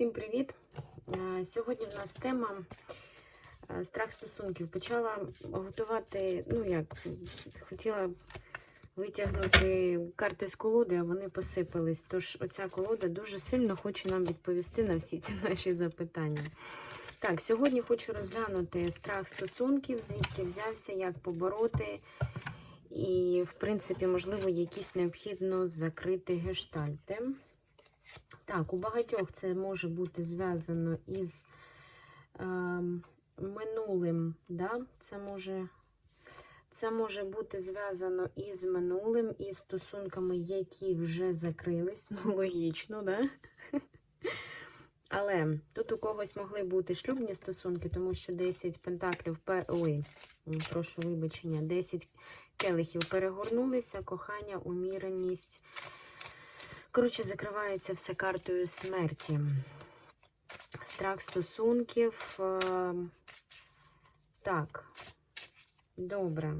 Всім привіт! Е, Сьогодні в нас тема е, страх стосунків. Почала готувати, ну як, хотіла витягнути карти з колоди, а вони посипались. Тож оця колода дуже сильно хоче нам відповісти на всі ці наші запитання. Так, сьогодні хочу розглянути страх стосунків, звідки взявся, як побороти. І, в принципі, можливо, якісь необхідно закрити гештальти. Так, у багатьох це може бути зв'язано із е, минулим. Да? Це, може, це може бути зв'язано із минулим, із стосунками, які вже закрились. Ну, логічно, да? Але тут у когось могли бути шлюбні стосунки, тому що 10 пентаклів, ой, прошу вибачення, 10 келихів перегорнулися, кохання, уміреність. Коротше, закривається все картою смерті. Страх стосунків. Е, Так, добре.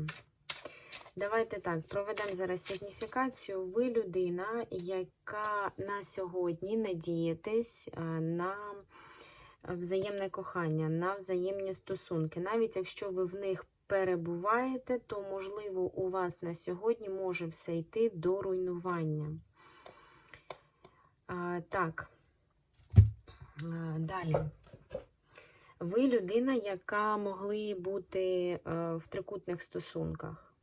Давайте так, проведемо зараз сигніфікацію. Ви людина, яка на сьогодні надієтесь е, на взаємне кохання, на взаємні стосунки. Навіть якщо ви в них перебуваєте, то, можливо, у вас на сьогодні може все йти до руйнування. Так, далі. Ви людина, яка могли бути в трикутних стосунках.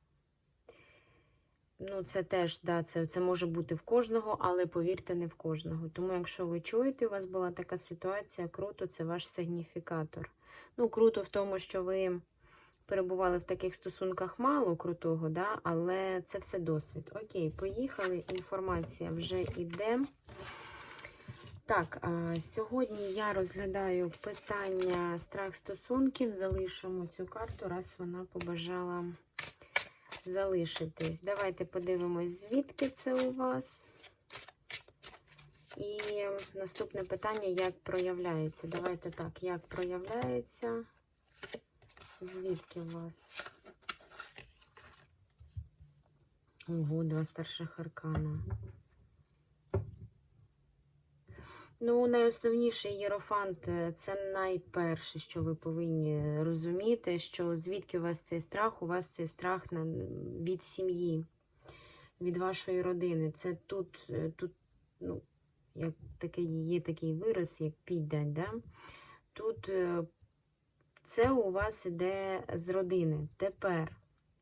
Ну, це теж, да, це, це може бути в кожного, але повірте, не в кожного. Тому, якщо ви чуєте, у вас була така ситуація, круто, це ваш сигніфікатор. Ну, круто в тому, що ви перебували в таких стосунках мало крутого, да, але це все досвід. Окей, поїхали. Інформація вже йде. Так, а, сьогодні я розглядаю питання страх стосунків. Залишимо цю карту, раз вона побажала залишитись. Давайте подивимось, звідки це у вас. І наступне питання, як проявляється. Давайте так, як проявляється, звідки у вас? Ого, два старших аркана. Ну, найосновніший єрофант це найперше, що ви повинні розуміти, що звідки у вас цей страх, у вас цей страх від сім'ї, від вашої родини. Це тут, е, тут ну, як такий, є такий вираз, як піддать. Да? Тут е, це у вас іде з родини. Тепер,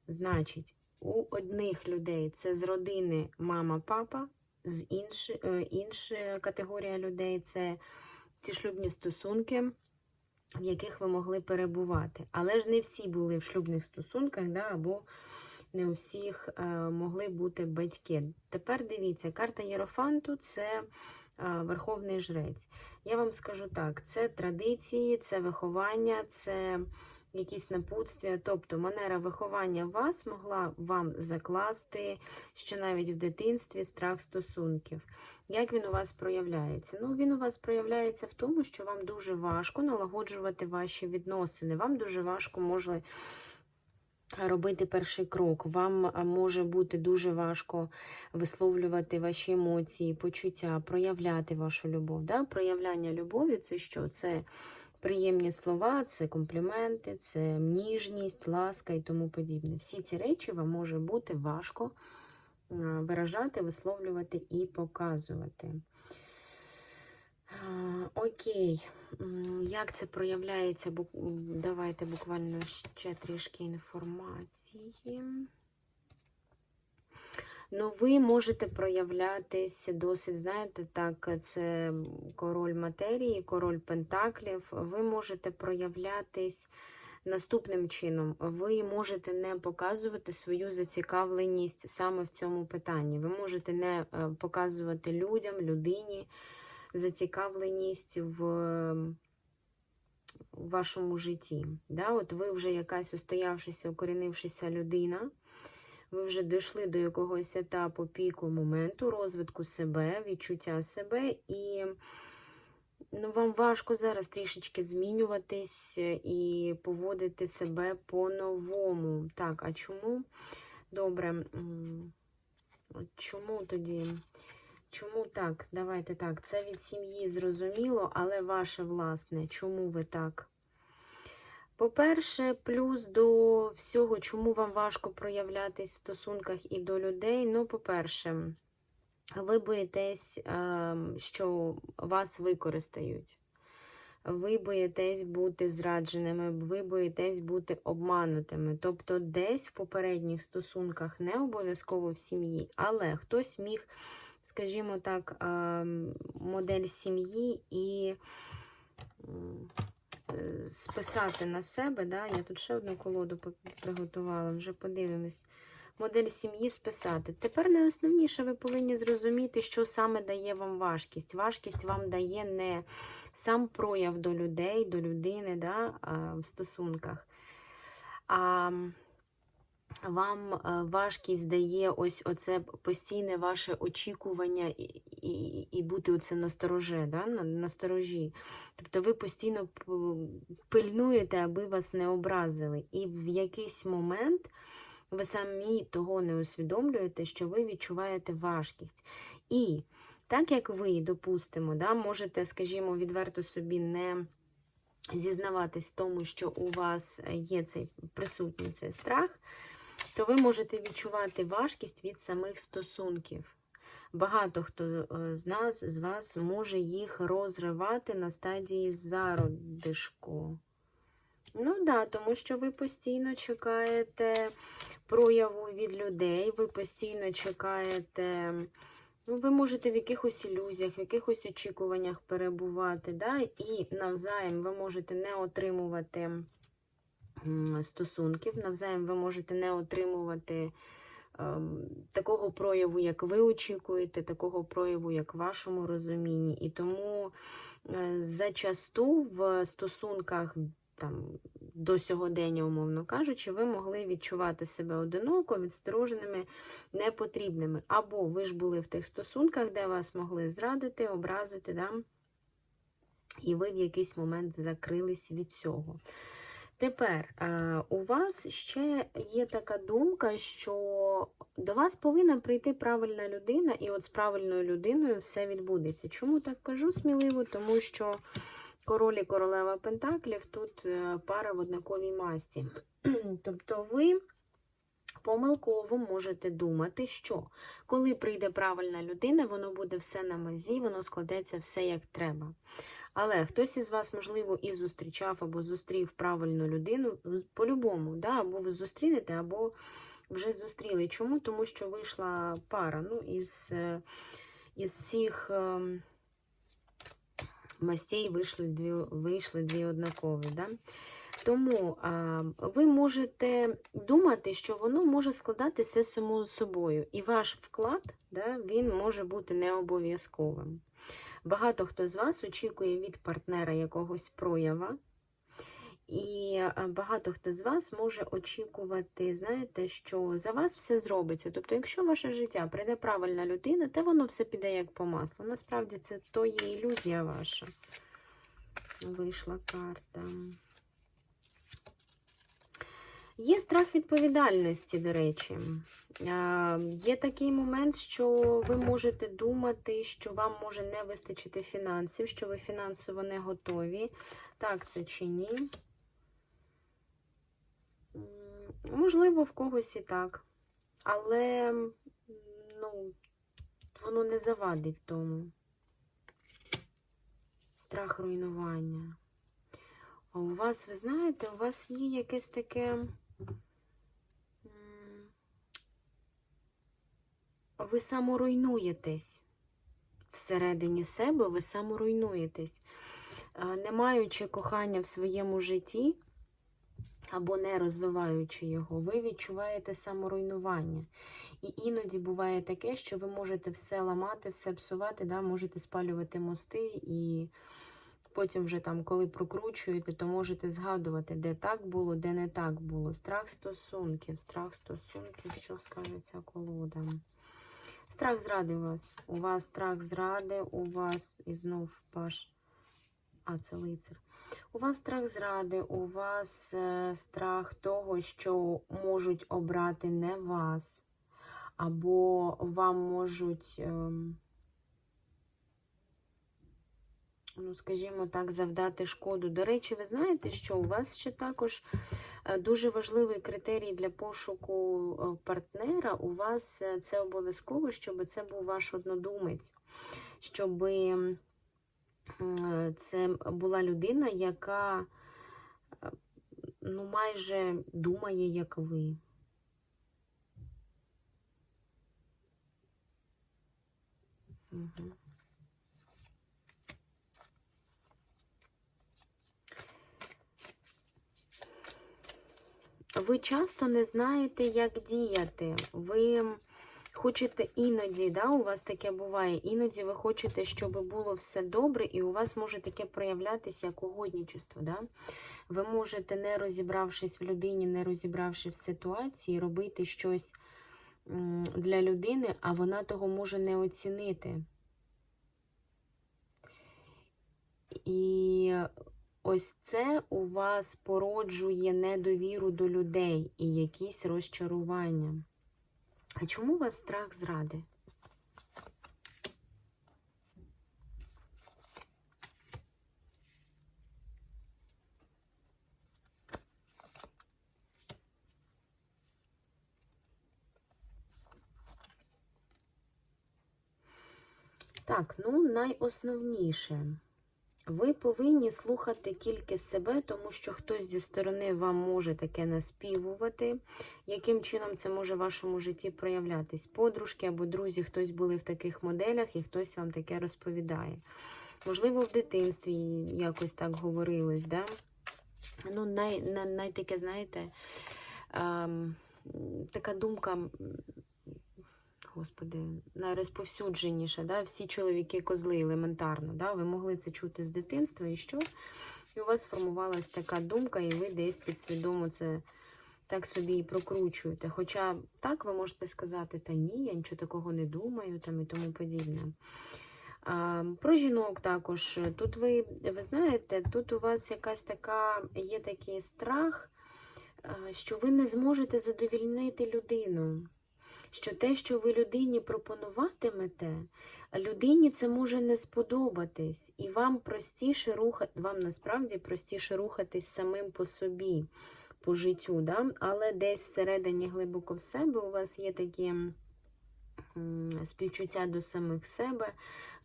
значить, у одних людей це з родини мама-папа з інш, інша категорія людей це ті шлюбні стосунки, в яких ви могли перебувати. Але ж не всі були в шлюбних стосунках, да, або не у всіх е, могли бути батьки. Тепер дивіться, карта Єрофанту це е, Верховний Жрець. Я вам скажу так: це традиції, це виховання, це якісь напутствия, тобто манера виховання вас могла вам закласти ще навіть в дитинстві страх стосунків. Як він у вас проявляється? Ну, він у вас проявляється в тому, що вам дуже важко налагоджувати ваші відносини. Вам дуже важко може робити перший крок. Вам може бути дуже важко висловлювати ваші емоції, почуття, проявляти вашу любов. Да? Проявляння любові це що? Це приємні слова, це компліменти, це ніжність, ласка і тому подібне. Всі ці речі вам може бути важко виражати, висловлювати і показувати. Окей, як це проявляється? Давайте буквально ще трішки інформації. Ну, ви можете проявлятись досить, знаєте, так, це король матерії, король пентаклів. Ви можете проявлятись наступним чином. Ви можете не показувати свою зацікавленість саме в цьому питанні. Ви можете не е, показувати людям, людині зацікавленість в вашому житті. Да? От ви вже якась устоявшися, укорінившися людина. Ви вже дійшли до якогось етапу піку моменту розвитку себе, відчуття себе, і ну, вам важко зараз трішечки змінюватись і поводити себе по-новому. Так, а чому? Добре, чому тоді? Чому так? Давайте так. Це від сім'ї зрозуміло, але ваше власне. Чому ви так? По-перше, плюс до всього, чому вам важко проявлятись в стосунках і до людей. Ну, по-перше, ви боїтесь, ем, що вас використають. Ви боїтесь бути зрадженими, ви боїтесь бути обманутими. Тобто, десь в попередніх стосунках, не обов'язково в сім'ї, але хтось міг, скажімо так, ем, модель сім'ї і е, списати на себе. Да? Я тут ще одну колоду приготувала, вже подивимось. Модель сім'ї списати. Тепер найосновніше ви повинні зрозуміти, що саме дає вам важкість. Важкість вам дає не сам прояв до людей, до людини да, в стосунках. А вам е, важкість дає ось оце постійне ваше очікування і, і, і бути оце настороже, да, на, насторожі. Тобто ви постійно пильнуєте, аби вас не образили. І в якийсь момент ви самі того не усвідомлюєте, що ви відчуваєте важкість. І так як ви, допустимо, да, можете, скажімо, відверто собі не зізнаватись в тому, що у вас є цей присутній цей страх, то ви можете відчувати важкість від самих стосунків. Багато хто е, з нас, з вас, може їх розривати на стадії зародишку. Ну да, тому що ви постійно чекаєте прояву від людей, ви постійно чекаєте. Ну, ви можете в якихось ілюзіях, в якихось очікуваннях перебувати, да? і навзаєм ви можете не отримувати стосунків, навзаєм ви можете не отримувати ем, такого прояву, як ви очікуєте, такого прояву, як в вашому розумінні. І тому е, зачасту в стосунках там, до сьогодення, умовно кажучи, ви могли відчувати себе одиноко, відстороженими, непотрібними. Або ви ж були в тих стосунках, де вас могли зрадити, образити, да? і ви в якийсь момент закрились від цього. Тепер у вас ще є така думка, що до вас повинна прийти правильна людина, і от з правильною людиною все відбудеться. Чому так кажу сміливо? Тому що король і королева Пентаклів тут е, пара в однаковій масті. Тобто ви помилково можете думати, що коли прийде правильна людина, воно буде все на мазі, воно складеться все як треба. Але хтось із вас, можливо, і зустрічав або зустрів правильну людину по-любому, да? або ви зустрінете, або вже зустріли. Чому? Тому що вийшла пара. Ну, із, е, із всіх ем, мастей вийшли дві, вийшли дві однакові. Да? Тому а, ви можете думати, що воно може складатися само собою, і ваш вклад да, він може бути не обов'язковим. Багато хто з вас очікує від партнера якогось проява, і багато хто з вас може очікувати, знаєте, що за вас все зробиться. Тобто, якщо в ваше життя прийде правильна людина, то воно все піде як по маслу. Насправді це то є ілюзія ваша. Вийшла карта. Є страх відповідальності, до речі. Є такий момент, що ви можете думати, що вам може не вистачити фінансів, що ви фінансово не готові. Так, це чи ні? Можливо, в когось і так. Але ну, воно не завадить тому. Страх руйнування. А у вас, ви знаєте, у вас є якесь таке. Ви саморуйнуєтесь. Всередині себе ви саморуйнуєтесь. Не маючи кохання в своєму житті, або не розвиваючи його, ви відчуваєте саморуйнування. І іноді буває таке, що ви можете все ламати, все псувати, да? можете спалювати мости і потім вже там, коли прокручуєте, то можете згадувати, де так було, де не так було. Страх стосунків, страх стосунків, що скаже ця колода. Страх зради у вас. У вас страх зради, у вас і знов паш. А, це лицар. У вас страх зради, у вас е, страх того, що можуть обрати не вас, або вам можуть. ем, ну, скажімо так, завдати шкоду. До речі, ви знаєте, що у вас ще також е, дуже важливий критерій для пошуку е, партнера. У вас е, це обов'язково, щоб це був ваш однодумець, щоб це була людина, яка ну, майже думає, як ви. Угу. Ви часто не знаєте, як діяти. Ви хочете іноді, да, у вас таке буває, іноді ви хочете, щоб було все добре, і у вас може таке проявлятися як угодничество. Да? Ви можете, не розібравшись в людині, не розібравшись в ситуації, робити щось для людини, а вона того може не оцінити. І ось це у вас породжує недовіру до людей і якісь розчарування. А чому у вас страх зради? Так, ну найосновніше. Ви повинні слухати тільки себе, тому що хтось зі сторони вам може таке наспівувати. Яким чином це може в вашому житті проявлятись? Подружки або друзі, хтось були в таких моделях і хтось вам таке розповідає. Можливо, в дитинстві якось так говорилось, да? Ну, най, най, най таке, знаєте, ем, така думка. Господи, найрозповсюдженіше, да? всі чоловіки козли елементарно. Да? Ви могли це чути з дитинства, і що? І у вас сформувалась така думка, і ви десь підсвідомо це так собі і прокручуєте. Хоча так ви можете сказати, та ні, я нічого такого не думаю, там і тому подібне. А, про жінок також. Тут ви, ви знаєте, тут у вас якась така, є такий страх, що ви не зможете задовільнити людину що те, що ви людині пропонуватимете, людині це може не сподобатись, і вам простіше рухати, вам насправді простіше рухатись самим по собі, по життю. Да? Але десь всередині глибоко в себе у вас є такі співчуття до самих себе,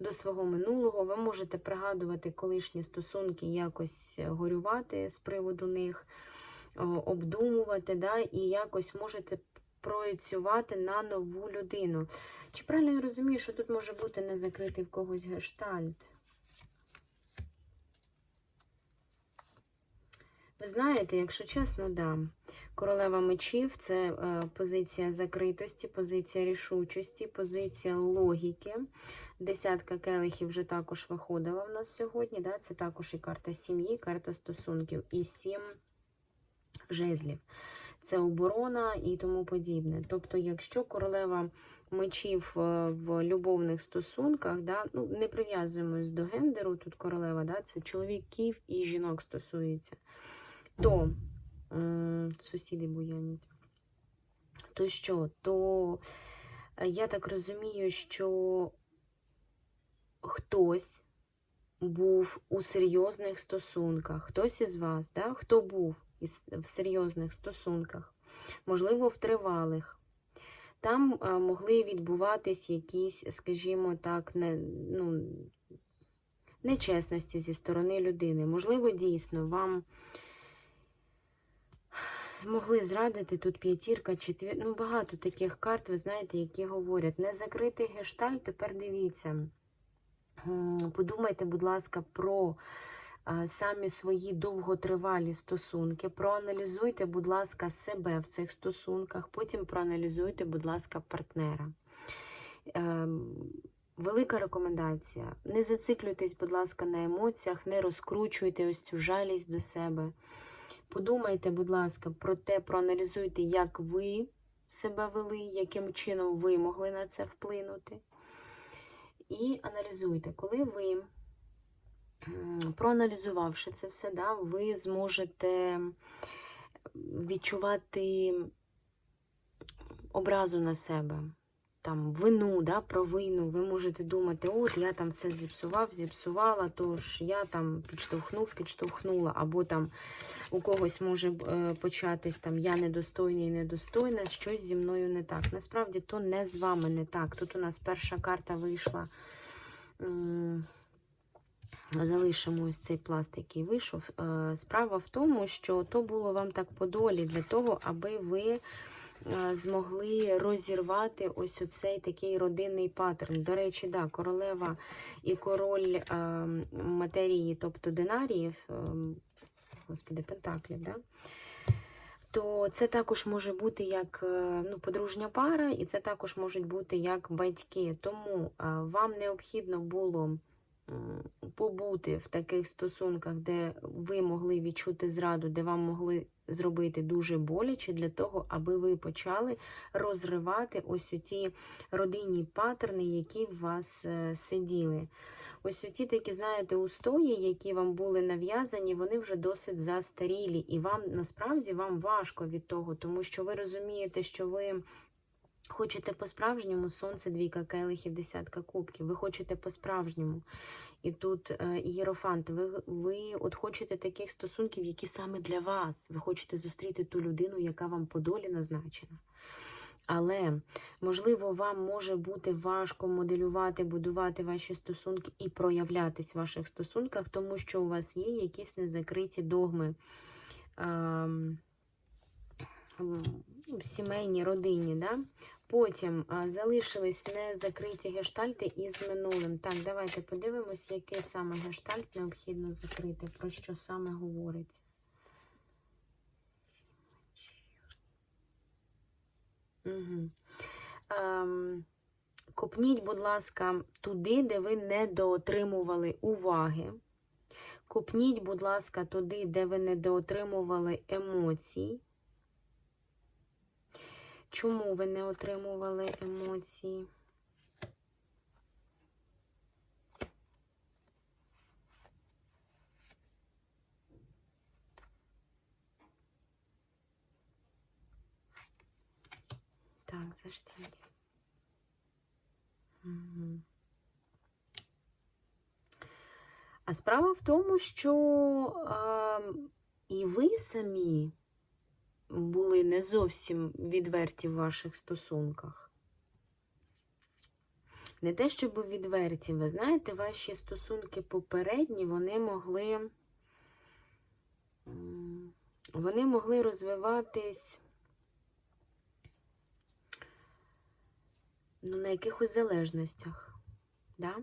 до свого минулого. Ви можете пригадувати колишні стосунки, якось горювати з приводу них, обдумувати, да? і якось можете проєцювати на нову людину. Чи правильно я розумію, що тут може бути не закритий в когось гештальт? Ви знаєте, якщо чесно, да. Королева мечів це е, позиція закритості, позиція рішучості, позиція логіки. Десятка келихів вже також виходила в нас сьогодні. Да? Це також і карта сім'ї, карта стосунків, і сім жезлів це оборона і тому подібне. Тобто, якщо королева мечів е, в любовних стосунках, да, ну, не прив'язуємось до гендеру, тут королева, да, це чоловіків і жінок стосується, то сусіди буянять. То що? То е, я так розумію, що хтось був у серйозних стосунках, хтось із вас, да? хто був в серйозних стосунках, можливо, в тривалих. Там могли відбуватись якісь, скажімо так, не, ну, нечесності зі сторони людини. Можливо, дійсно, вам могли зрадити тут п'ятірка, четвір... ну, багато таких карт, ви знаєте, які говорять, не закритий гештальт, тепер дивіться. Подумайте, будь ласка, про самі свої довготривалі стосунки. Проаналізуйте, будь ласка, себе в цих стосунках, потім проаналізуйте, будь ласка, партнера. Ем, велика рекомендація. Не зациклюйтесь, будь ласка, на емоціях, не розкручуйте ось цю жалість до себе. Подумайте, будь ласка, про те, проаналізуйте, як ви себе вели, яким чином ви могли на це вплинути. І аналізуйте, коли ви проаналізувавши це все, да, ви зможете відчувати образу на себе. там вину, да, провину. Ви можете думати, от я там все зіпсував, зіпсувала, тож я там підштовхнув, підштовхнула, або там у когось може е, початись там я недостойний, недостойна, щось зі мною не так. Насправді то не з вами не так. Тут у нас перша карта вийшла. Залишимо ось цей пласт, який вийшов. Е, Справа в тому, що то було вам так по долі для того, аби ви е, змогли розірвати ось оцей такий родинний паттерн. До речі, да, королева і король е, матерії, тобто динаріїв, господи, пентаклів, да? то це також може бути як ну, подружня пара, і це також можуть бути як батьки. Тому вам необхідно було побути в таких стосунках, де ви могли відчути зраду, де вам могли зробити дуже боляче для того, аби ви почали розривати ось ті родинні паттерни, які в вас е, сиділи. Ось оті такі, знаєте, устої, які вам були нав'язані, вони вже досить застарілі. І вам насправді вам важко від того, тому що ви розумієте, що ви хочете по-справжньому сонце, двійка келихів, десятка кубків. Ви хочете по-справжньому. І тут е, ієрофант, ви, ви от хочете таких стосунків, які саме для вас. Ви хочете зустріти ту людину, яка вам по долі назначена. Але, можливо, вам може бути важко моделювати, будувати ваші стосунки і проявлятись в ваших стосунках, тому що у вас є якісь незакриті догми м, сімейні, родинні. Да? Потім залишились незакриті гештальти із минулим. Так, давайте подивимось, який саме гештальт необхідно закрити, про що саме говориться. Угу. Ем, копніть, будь ласка, туди, де ви не доотримували уваги. Копніть, будь ласка, туди, де ви не доотримували емоцій. Чому ви не отримували емоції? Так, заштіть. Угу. А справа в тому, що а, і ви самі були не зовсім відверті в ваших стосунках. Не те, щоб відверті, ви знаєте, ваші стосунки попередні, вони могли, вони могли розвиватись ну, на якихось залежностях. Да?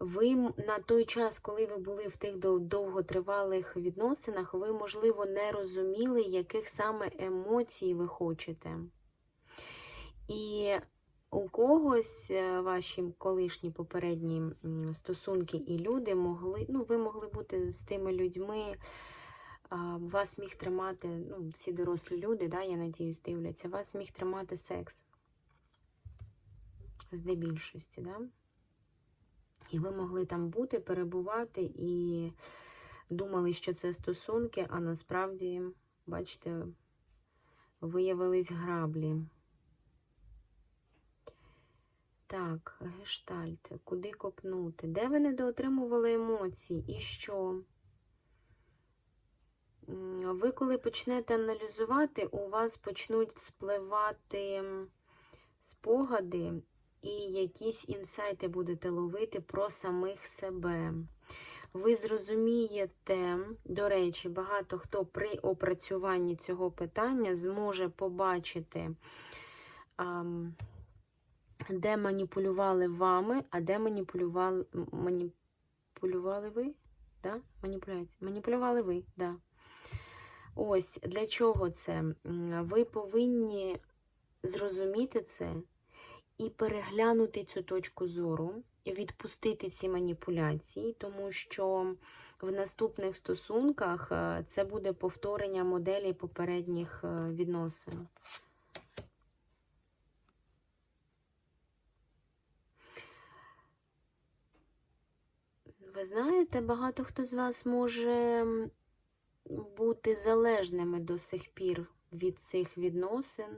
Ви на той час, коли ви були в тих довготривалих відносинах, ви, можливо, не розуміли, яких саме емоцій ви хочете. І у когось е, ваші колишні попередні стосунки і люди могли, ну, ви могли бути з тими людьми, вас міг тримати, ну, всі дорослі люди, да, я надіюсь, дивляться, вас міг тримати секс. Здебільшості, да? І ви могли там бути, перебувати і думали, що це стосунки, а насправді, бачите, виявились граблі. Так, гештальт. Куди копнути? Де ви недоотримували емоцій? І що? Ви, коли почнете аналізувати, у вас почнуть вспливати спогади і якісь інсайти будете ловити про самих себе. Ви зрозумієте, до речі, багато хто при опрацюванні цього питання зможе побачити, де маніпулювали вами, а де маніпулювали, маніпулювали ви? Да? Маніпуляція. Маніпулювали ви, да. Ось для чого це? Ви повинні зрозуміти це і переглянути цю точку зору, відпустити ці маніпуляції, тому що в наступних стосунках е, це буде повторення моделі попередніх е, відносин. Ви знаєте, багато хто з вас може бути залежними до сих пір від цих відносин.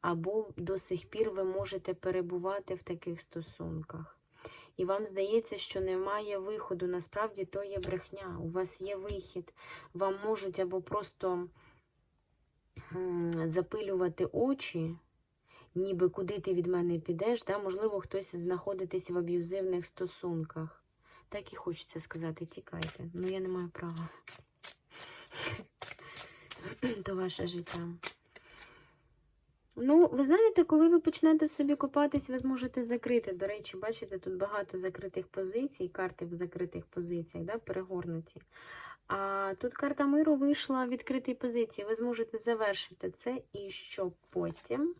Або до сих пір ви можете перебувати в таких стосунках. І вам здається, що немає виходу. Насправді то є брехня. У вас є вихід. Вам можуть або просто запилювати очі, ніби куди ти від мене підеш. Да? Можливо, хтось знаходитесь в аб'юзивних стосунках. Так і хочеться сказати, тікайте. Ну я не маю права. То ваше життя. Ну, ви знаєте, коли ви почнете собі копатись, ви зможете закрити. До речі, бачите, тут багато закритих позицій, карти в закритих позиціях, да, перегорнуті. А тут карта миру вийшла в відкритій позиції. Ви зможете завершити це і що потім.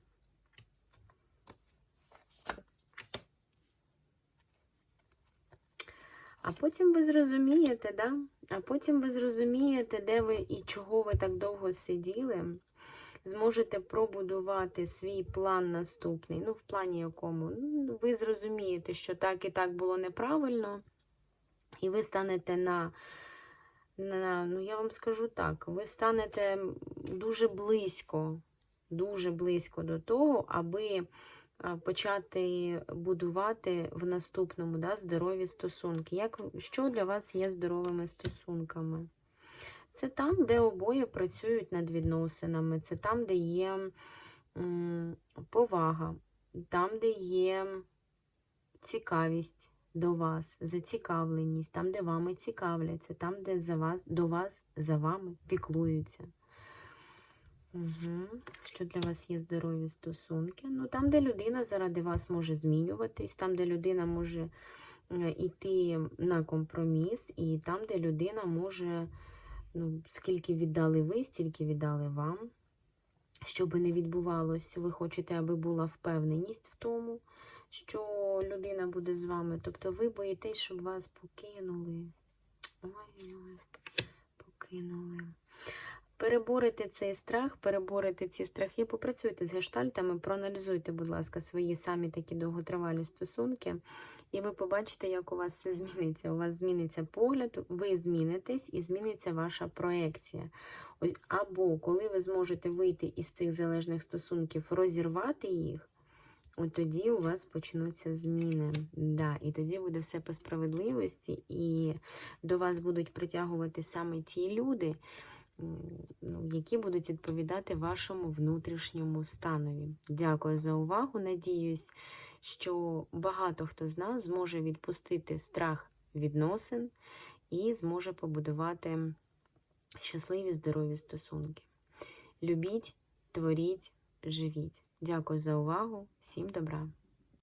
А потім ви зрозумієте, да? А потім ви зрозумієте, де ви і чого ви так довго сиділи. Зможете пробудувати свій план наступний. Ну, в плані якому? Ну, ви зрозумієте, що так і так було неправильно, і ви станете на, на ну я вам скажу так, ви станете дуже близько, дуже близько до того, аби почати будувати в наступному да, здорові стосунки. Як, що для вас є здоровими стосунками? Це там, де обоє працюють над відносинами, це там, де є повага, там, де є цікавість до вас, зацікавленість, там, де вами цікавляться, там, де за вас, до вас, за вами піклуються. Угу. Що для вас є здорові стосунки? Ну, там, де людина заради вас може змінюватись, там, де людина може йти на компроміс, і там, де людина може, ну, скільки віддали ви, стільки віддали вам. Що би не відбувалось, ви хочете, аби була впевненість в тому, що людина буде з вами. Тобто ви боїтесь, щоб вас покинули. Ой-ой, покинули. Переборити цей страх, переборити ці страхи, попрацюйте з гештальтами, проаналізуйте, будь ласка, свої самі такі довготривалі стосунки, і ви побачите, як у вас все зміниться. У вас зміниться погляд, ви змінитесь і зміниться ваша проекція. Або коли ви зможете вийти із цих залежних стосунків, розірвати їх, от тоді у вас почнуться зміни. Да, І тоді буде все по справедливості, і до вас будуть притягувати саме ті люди які будуть відповідати вашому внутрішньому станові. Дякую за увагу. Надіюсь, що багато хто з нас зможе відпустити страх відносин і зможе побудувати щасливі здорові стосунки. Любіть, творіть, живіть. Дякую за увагу, всім добра!